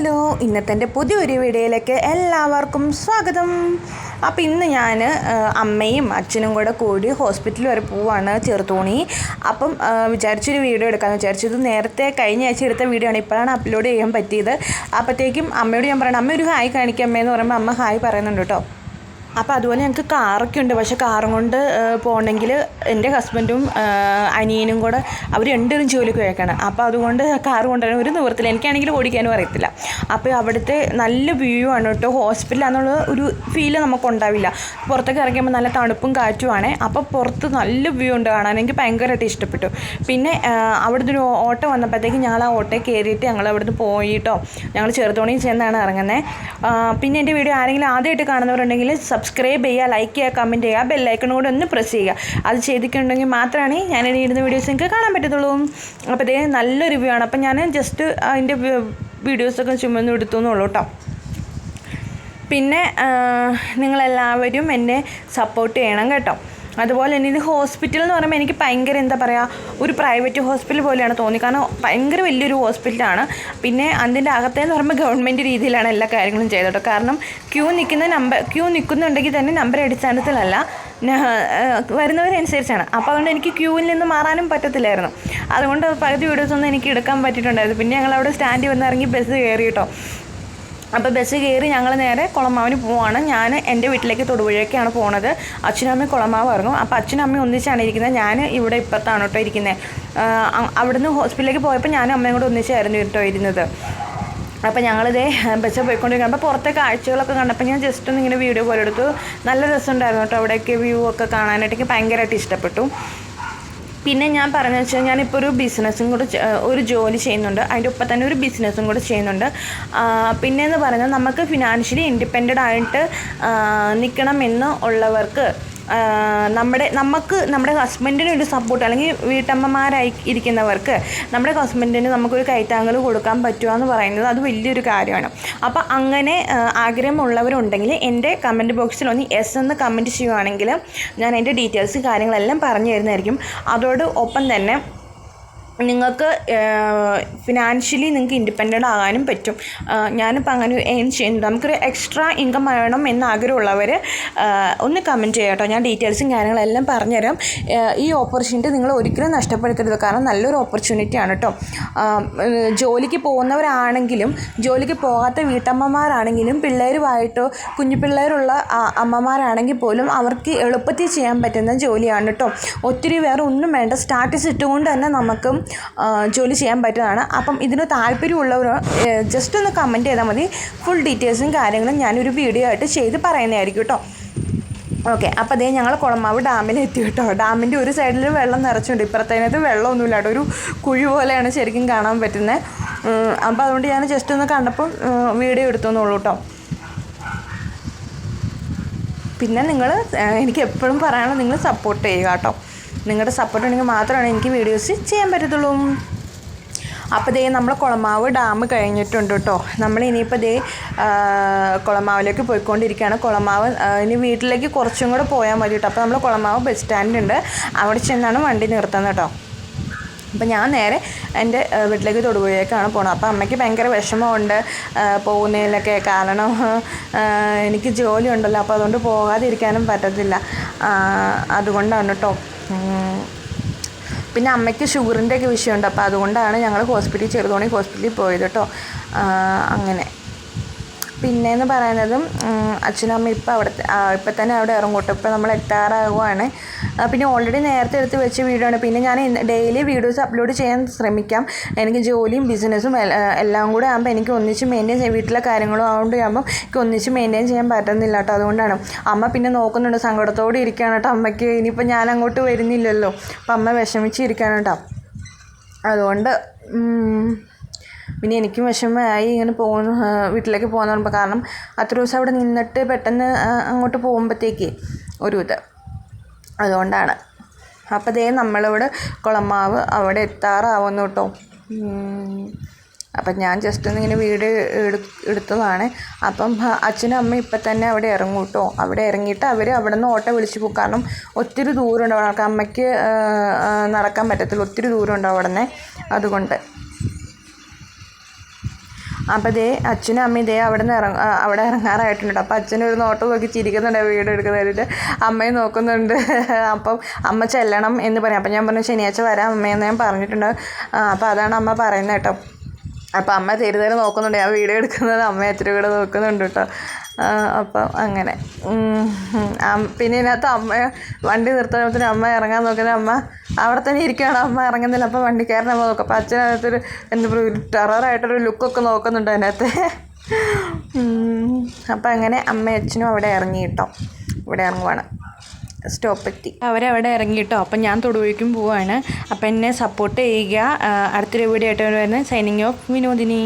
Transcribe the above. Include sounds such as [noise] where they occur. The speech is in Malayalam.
ഹലോ ഇന്നത്തെ എന്റെ പുതിയൊരു വീഡിയോയിലേക്ക് എല്ലാവർക്കും സ്വാഗതം. അപ്പോൾ ഇന്ന് ഞാൻ അമ്മയും അച്ഛനും കൂടെ കൂടി ഹോസ്പിറ്റലിൽ വരെ പോവാണ് ചെറുതോണി. അപ്പം വിചാരിച്ചൊരു വീഡിയോ എടുക്കാമെന്ന് വിചാരിച്ചു ഇത് നേരത്തെ കഴിഞ്ഞ ആഴ്ച എടുത്ത വീഡിയോ ആണ്. ഇപ്പോഴാണ് അപ്ലോഡ് ചെയ്യാൻ പറ്റിയത്. അപ്പോഴത്തേക്കും അമ്മയോട് ഞാൻ പറയണം അമ്മ ഒരു ഹായ് കാണിക്കാം അമ്മയെന്ന് പറയുമ്പോൾ അമ്മ ഹായ് പറയുന്നുണ്ട് കേട്ടോ. അപ്പോൾ അതുപോലെ ഞങ്ങൾക്ക് കാറൊക്കെ ഉണ്ട് പക്ഷേ കാറും കൊണ്ട് പോകണമെങ്കിൽ എന്റെ ഹസ്ബൻഡും അനിയനും കൂടെ അവർ രണ്ടുപേരും ജോലിക്ക് പോയേക്കാണ്. അപ്പോൾ അതുകൊണ്ട് കാറ് കൊണ്ടുവരാൻ ഒരു നിവൃത്തില്ല എനിക്കാണെങ്കിൽ ഓടിക്കാനും അറിയത്തില്ല. അപ്പോൾ അവിടുത്തെ നല്ല വ്യൂ ആണ് കേട്ടോ. ഹോസ്പിറ്റലാന്നുള്ള ഒരു ഫീൽ നമുക്ക് ഉണ്ടാവില്ല. പുറത്തൊക്കെ ഇറങ്ങിയപ്പോൾ നല്ല തണുപ്പും കാറ്റുമാണ് അപ്പോൾ പുറത്ത് നല്ല വ്യൂ ഉണ്ട് കാണാൻ. എനിക്ക് ഭയങ്കരമായിട്ട് ഇഷ്ടപ്പെട്ടു. പിന്നെ അവിടുന്ന് ഒരു ഓട്ടോ വന്നപ്പോഴത്തേക്ക് ഞങ്ങൾ ആ ഓട്ടോയിൽ കയറിയിട്ട് ഞങ്ങൾ അവിടുന്ന് പോയിട്ടോ. ഞങ്ങൾ ചെറുതോണിയിൽ ചെന്നാണ് ഇറങ്ങുന്നത് പിന്നെ എന്റെ വീഡിയോ ആരെങ്കിലും ആദ്യമായിട്ട് കാണുന്നവരുണ്ടെങ്കിൽ സബ്സ്ക്രൈബ് ചെയ്യുക ലൈക്ക് ചെയ്യുക കമന്റ് ചെയ്യുക ബെല്ലൈക്കണും കൂടെ ഒന്ന് പ്രസ് ചെയ്യുക. അത് ചെയ്തിട്ടുണ്ടെങ്കിൽ മാത്രമാണ് ഞാൻ ഇനി ഇടുന്ന വീഡിയോസ് നിങ്ങൾക്ക് കാണാൻ പറ്റത്തുള്ളൂ. അപ്പോൾ ഇതേ നല്ല റിവ്യൂ ആണ്. അപ്പോൾ ഞാൻ ജസ്റ്റ് അതിന്റെ വീഡിയോസൊക്കെ ചുമ്മാ ഒന്ന് എടുത്തു എന്നുള്ളൂ കേട്ടോ. പിന്നെ നിങ്ങളെല്ലാവരും എന്നെ സപ്പോർട്ട് ചെയ്യണം കേട്ടോ. അതുപോലെ തന്നെ ഇത് ഹോസ്പിറ്റൽ എന്ന് പറയുമ്പോൾ എനിക്ക് ഭയങ്കര എന്താ പറയുക ഒരു പ്രൈവറ്റ് ഹോസ്പിറ്റൽ പോലെയാണ് തോന്നി. കാരണം ഭയങ്കര വലിയൊരു ഹോസ്പിറ്റലാണ് പിന്നെ അതിന്റെ അകത്തേന്ന് പറയുമ്പോൾ ഗവൺമെന്റ് രീതിയിലാണ് എല്ലാ കാര്യങ്ങളും ചെയ്തത്. കാരണം ക്യൂ നിൽക്കുന്ന നമ്പർ ക്യൂ നിൽക്കുന്നുണ്ടെങ്കിൽ തന്നെ നമ്പർ അടിസ്ഥാനത്തിലല്ല വരുന്നവരനുസരിച്ചാണ്. അപ്പോൾ അതുകൊണ്ട് എനിക്ക് ക്യൂവിൽ നിന്ന് മാറാനും പറ്റത്തില്ലായിരുന്നു. അതുകൊണ്ട് പകുതി വീഡിയോസ് ഒന്നും എനിക്ക് എടുക്കാൻ പറ്റിയിട്ടുണ്ടായിരുന്നു. പിന്നെ ഞങ്ങൾ അവിടെ സ്റ്റാൻഡിൽ വന്ന് ഇറങ്ങി ബസ് കയറി കേട്ടോ. അപ്പോൾ ബസ് കയറി ഞങ്ങൾ നേരെ കുളമാവിന് പോവാണ്. ഞാൻ എന്റെ വീട്ടിലേക്ക് തൊടുപുഴയ്ക്കാണ് പോണത്. അച്ഛനും അമ്മയും കുളമാവ് ഇറങ്ങും. അപ്പോൾ അച്ഛനും അമ്മയും ഒന്നിച്ചാണ് ഇരിക്കുന്നത്. ഞാൻ ഇവിടെ ഇപ്പത്താണ് കേട്ടോ ഇരിക്കുന്നത് അവിടുന്ന് ഹോസ്പിറ്റലിലേക്ക് പോയപ്പോൾ ഞാനും അമ്മയും കൂടെ ഒന്നിച്ചായിരുന്നു കേട്ടോ ഇരുന്നത്. അപ്പോൾ ഞങ്ങളിതേ ബസ്സിൽ പോയിക്കൊണ്ടിരിക്കുകയാണ് അപ്പോൾ പുറത്തെ കാഴ്ചകളൊക്കെ കണ്ടപ്പോൾ ഞാൻ ജസ്റ്റ് ഒന്ന് ഇങ്ങനെ വീഡിയോ പോലെ എടുത്തു. നല്ല രസമുണ്ടായിരുന്നു കേട്ടോ അവിടെയൊക്കെ വ്യൂ ഒക്കെ കാണാനായിട്ട് എനിക്ക് ഭയങ്കരമായിട്ട് ഇഷ്ടപ്പെട്ടു. പിന്നെ ഞാൻ പറഞ്ഞു വെച്ചാൽ ഞാനിപ്പോൾ ഒരു ബിസിനസ്സും കൂടെ ഒരു ജോലി ചെയ്യുന്നുണ്ട്. അതിന്റെ ഒപ്പം തന്നെ ഒരു ബിസിനസ്സും കൂടെ ചെയ്യുന്നുണ്ട്. പിന്നെ പിന്നെയെന്ന് പറഞ്ഞാൽ നമുക്ക് ഫിനാൻഷ്യലി ഇൻഡിപെൻഡന്റ് ആയിട്ട് നിൽക്കണമെന്ന് ഉള്ളവർക്ക് നമ്മുടെ നമുക്ക് നമ്മുടെ ഹസ്ബൻഡിന് ഒരു സപ്പോർട്ട് അല്ലെങ്കിൽ വീട്ടമ്മമാരായി ഇരിക്കുന്നവർക്ക് നമ്മുടെ ഹസ്ബൻഡിന് നമുക്കൊരു കൈത്താങ്ങൽ കൊടുക്കാൻ പറ്റുക എന്ന് പറയുന്നത് അത് വലിയൊരു കാര്യമാണ്. അപ്പോൾ അങ്ങനെ ആഗ്രഹമുള്ളവരുണ്ടെങ്കിൽ എന്റെ കമന്റ് ബോക്സിൽ ഒന്ന് എസ് എന്ന് കമന്റ് ചെയ്യുവാണെങ്കിൽ ഞാൻ എന്റെ ഡീറ്റെയിൽസ് കാര്യങ്ങളെല്ലാം പറഞ്ഞു തരുന്നതായിരിക്കും. അതോട് ഒപ്പം തന്നെ നിങ്ങൾക്ക് ഫിനാൻഷ്യലി നിങ്ങൾക്ക് ഇൻഡിപെൻഡന്റ് ആകാനും പറ്റും. ഞാനിപ്പോൾ അങ്ങനെ എയിം ചെയ്യുന്നുണ്ട്. നമുക്കൊരു എക്സ്ട്രാ ഇൻകം വേണം എന്ന് ആഗ്രഹമുള്ളവർ ഒന്ന് കമന്റ് ചെയ്യാം കേട്ടോ. ഞാൻ ഡീറ്റെയിൽസും കാര്യങ്ങളെല്ലാം പറഞ്ഞുതരാം. ഈ ഓപ്പർച്യൂണിറ്റി നിങ്ങൾ ഒരിക്കലും നഷ്ടപ്പെടുത്തരുത്. കാരണം നല്ലൊരു ഓപ്പർച്യൂണിറ്റിയാണ് കേട്ടോ. ജോലിക്ക് പോകുന്നവരാണെങ്കിലും ജോലിക്ക് പോകാത്ത വീട്ടമ്മമാരാണെങ്കിലും പിള്ളേരുമായിട്ടോ കുഞ്ഞു പിള്ളേരുള്ള അമ്മമാരാണെങ്കിൽ പോലും അവർക്ക് എളുപ്പത്തിൽ ചെയ്യാൻ പറ്റുന്ന ജോലിയാണ് കേട്ടോ. ഒത്തിരി വേറെ ഒന്നും വേണ്ട. സ്റ്റാറ്റസ് ഇട്ടുകൊണ്ട് തന്നെ നമുക്ക് ജോലി ചെയ്യാൻ പറ്റുന്നതാണ്. അപ്പം ഇതിന് താല്പര്യമുള്ളവർ ജസ്റ്റ് ഒന്ന് കമന്റ് ചെയ്താൽ മതി. ഫുൾ ഡീറ്റെയിൽസും കാര്യങ്ങളും ഞാനൊരു വീഡിയോ ആയിട്ട് ചെയ്ത് പറയുന്നതായിരിക്കും കേട്ടോ ഓക്കെ അപ്പോൾ അതേ ഞങ്ങൾ കുളമാവ് ഡാമിൽ എത്തി കേട്ടോ ഡാമിന്റെ ഒരു സൈഡിൽ വെള്ളം നിറച്ചുണ്ട്. ഇപ്പുറത്തേനകത്ത് വെള്ളമൊന്നുമില്ല. കേട്ടോ ഒരു കുഴി പോലെയാണ് ശരിക്കും കാണാൻ പറ്റുന്നത് അപ്പോൾ അതുകൊണ്ട് ഞാൻ ജസ്റ്റ് ഒന്ന് കണ്ടപ്പോൾ വീഡിയോ എടുത്തോന്നുള്ളൂ കേട്ടോ പിന്നെ നിങ്ങൾ എനിക്ക് എപ്പോഴും പറയാനുള്ളത് നിങ്ങൾ സപ്പോർട്ട് ചെയ്യുക കേട്ടോ നിങ്ങളുടെ സപ്പോർട്ട് ഉണ്ടെങ്കിൽ മാത്രമാണ് എനിക്ക് വീഡിയോസ് ചെയ്യാൻ പറ്റത്തുള്ളൂ. അപ്പോൾ ദേ നമ്മൾ കുളമാവ് ഡാം കഴിഞ്ഞിട്ടുണ്ട് കേട്ടോ. നമ്മൾ ഇനിയിപ്പോൾ ദേ കുളമാവിലേക്ക് പോയിക്കൊണ്ടിരിക്കുകയാണ്. കുളമാവ് ഇനി വീട്ടിലേക്ക് കുറച്ചും കൂടെ പോയാൽ മതി കേട്ടോ. അപ്പോൾ നമ്മൾ കുളമാവ് ബസ് സ്റ്റാൻഡുണ്ട് അവിടെ ചെന്നാണ് വണ്ടി നിർത്തുന്നത് കേട്ടോ. അപ്പം ഞാൻ നേരെ എന്റെ വീട്ടിലേക്ക് തൊടുപുഴയേക്കാണ് പോകുന്നത് അപ്പോൾ അമ്മയ്ക്ക് ഭയങ്കര വിഷമമുണ്ട് പോകുന്നതിലൊക്കെ കാരണം എനിക്ക് ജോലി ഉണ്ടല്ലോ. അപ്പോൾ അതുകൊണ്ട് പോകാതിരിക്കാനും പറ്റത്തില്ല. അതുകൊണ്ടാണ് കേട്ടോ. പിന്നെ അമ്മയ്ക്ക് ഷുഗറിന്റെ ഒക്കെ വിഷയമുണ്ട്. അപ്പോൾ അതുകൊണ്ടാണ് ഞങ്ങൾ ഹോസ്പിറ്റലിൽ ചെറുതോണി ഹോസ്പിറ്റലിൽ പോയത് കേട്ടോ. അങ്ങനെ. പിന്നെയെന്ന് പറയുന്നതും അച്ഛനും അമ്മ ഇപ്പം അവിടെ ഇപ്പം തന്നെ അവിടെ ഇറങ്ങൂട്ടോ ഇപ്പം നമ്മൾ എത്താറാകുവാണ്. പിന്നെ ഓൾറെഡി നേരത്തെ എടുത്ത് വെച്ച വീഡിയോ ആണ് പിന്നെ ഞാൻ ഡെയിലി വീഡിയോസ് അപ്ലോഡ് ചെയ്യാൻ ശ്രമിക്കാം. എനിക്ക് ജോലിയും ബിസിനസ്സും എല്ലാം കൂടെ ആകുമ്പോൾ എനിക്ക് ഒന്നിച്ച് മെയിന്റെയിൻ ചെയ്യാം വീട്ടിലെ കാര്യങ്ങളും അതുകൊണ്ട് ആകുമ്പോൾ എനിക്ക് ഒന്നിച്ച് മെയിന്റെയിൻ ചെയ്യാൻ പറ്റുന്നില്ല കേട്ടോ. അതുകൊണ്ടാണ്. അമ്മ പിന്നെ നോക്കുന്നുണ്ട് സങ്കടത്തോടെ ഇരിക്കുകയാണ് കേട്ടോ. അമ്മയ്ക്ക് ഇനിയിപ്പോൾ ഞാൻ അങ്ങോട്ട് വരുന്നില്ലല്ലോ. അപ്പം അമ്മ വിഷമിച്ചിരിക്കുകയാണ് കേട്ടോ. അതുകൊണ്ട് പിന്നെ എനിക്കും വിഷമമായി ഇങ്ങനെ പോകുന്നു വീട്ടിലേക്ക് പോകാന്ന് പറയുമ്പോൾ കാരണം അത്ര ദിവസം അവിടെ നിന്നിട്ട് പെട്ടെന്ന് അങ്ങോട്ട് പോകുമ്പോഴത്തേക്ക് ഒരു ഇത് അതുകൊണ്ടാണ്. അപ്പോൾ ദേ നമ്മളിവിടെ കുളമാവ് അവിടെ എത്താറാവുന്നു കേട്ടോ. അപ്പം ഞാൻ ജസ്റ്റ് ഒന്ന് ഇങ്ങനെ വീട് എടു- എടുത്തതാണ്. അപ്പം അച്ഛനും അമ്മയും ഇപ്പം തന്നെ അവിടെ ഇറങ്ങും കേട്ടോ. അവിടെ ഇറങ്ങിയിട്ട് അവർ അവിടെ നിന്ന് ഓട്ടോ വിളിച്ച് പോകും. കാരണം ഒത്തിരി ദൂരം ഉണ്ട്. അവിടെ അമ്മയ്ക്ക് നടക്കാൻ പറ്റത്തില്ല. ഒത്തിരി ദൂരം ഉണ്ട് അവിടെ നിന്ന് അതുകൊണ്ട് അപ്പോൾ ഇതേ അച്ഛനും അമ്മയും ഇതേ അവിടെ നിന്ന് ഇറങ്ങ അവിടെ ഇറങ്ങാറായിട്ടുണ്ട്. അപ്പോൾ ഒരു നോട്ട് നോക്കി ചിരിക്കുന്നുണ്ട് വീഡിയോ എടുക്കുന്നതിന്റെ അമ്മയും നോക്കുന്നുണ്ട്. [laughs] അപ്പം അമ്മ ചെല്ലണം എന്ന് പറയും. അപ്പം ഞാൻ പറഞ്ഞു ശനിയാഴ്ച വരാം അമ്മയെന്ന് ഞാൻ പറഞ്ഞിട്ടുണ്ട്. അപ്പം അതാണ് അമ്മ പറയുന്നത് കേട്ടോ. അപ്പം അമ്മ തെരുതേരെ നോക്കുന്നുണ്ട്. ഞാൻ വീഡിയോ എടുക്കുന്നത് അമ്മ അച്ഛനും കൂടെ നോക്കുന്നുണ്ട് കേട്ടോ. അപ്പം അങ്ങനെ. പിന്നെ ഇതിനകത്ത് അമ്മ വണ്ടി നിർത്തുമ്പോഴത്തേന് അമ്മ ഇറങ്ങാൻ നോക്കുന്ന അമ്മ അവിടെ തന്നെ ഇരിക്കുകയാണ്. അമ്മ ഇറങ്ങുന്നില്ല. അപ്പം വണ്ടിക്കാരനെ അമ്മ നോക്കും. അപ്പം അച്ഛനകത്തൊരു എന്താ പറയുക ഒരു ടെററായിട്ടൊരു ലുക്കൊക്കെ നോക്കുന്നുണ്ട് അതിനകത്ത്. അപ്പം അങ്ങനെ അമ്മയും അച്ഛനും അവിടെ ഇറങ്ങി കേട്ടോ. ഇവിടെ ഇറങ്ങുവാണ്. സ്റ്റോപ്പ് എത്തി അവരവിടെ ഇറങ്ങി കേട്ടോ. അപ്പം ഞാൻ തൊടുവഴിക്കും പോവാണ്. അപ്പം എന്നെ സപ്പോർട്ട് ചെയ്യുക. അടുത്തൊരു വീഡിയോ ആയിട്ട് വരുന്നത്. Signing off Vinodini.